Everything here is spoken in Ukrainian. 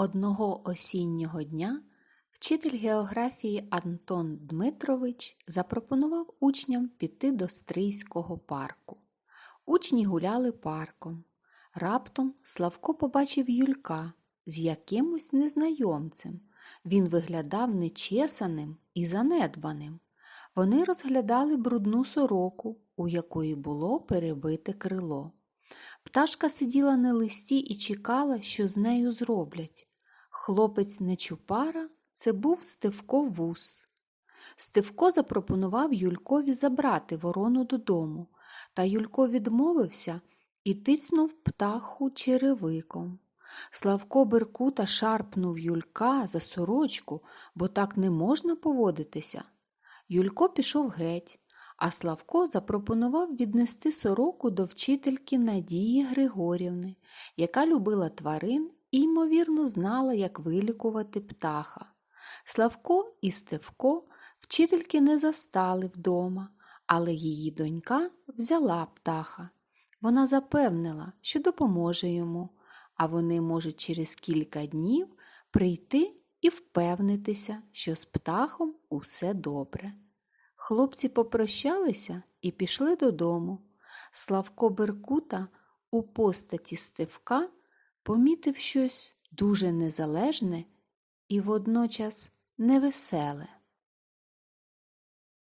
Одного осіннього дня вчитель географії Антон Дмитрович запропонував учням піти до Стрийського парку. Учні гуляли парком. Раптом Славко побачив Юлька з якимось незнайомцем. Він виглядав нечесаним і занедбаним. Вони розглядали брудну сороку, у якої було перебите крило. Пташка сиділа на листі і чекала, що з нею зроблять. Хлопець Нечупара це був Стевко Вус. Стевко запропонував Юлькові забрати ворону додому, та Юлько відмовився і тицнув птаху черевиком. Славко Беркута шарпнув Юлька за сорочку, бо так не можна поводитися. Юлько пішов геть, а Славко запропонував віднести сороку до вчительки Надії Григорівни, яка любила тварин і, ймовірно, знала, як вилікувати птаха. Славко і Стевко вчительки не застали вдома, але її донька взяла птаха. Вона запевнила, що допоможе йому, а вони можуть через кілька днів прийти і впевнитися, що з птахом усе добре. Хлопці попрощалися і пішли додому. Славко Беркута у постаті Стевка помітив щось дуже незалежне і водночас невеселе.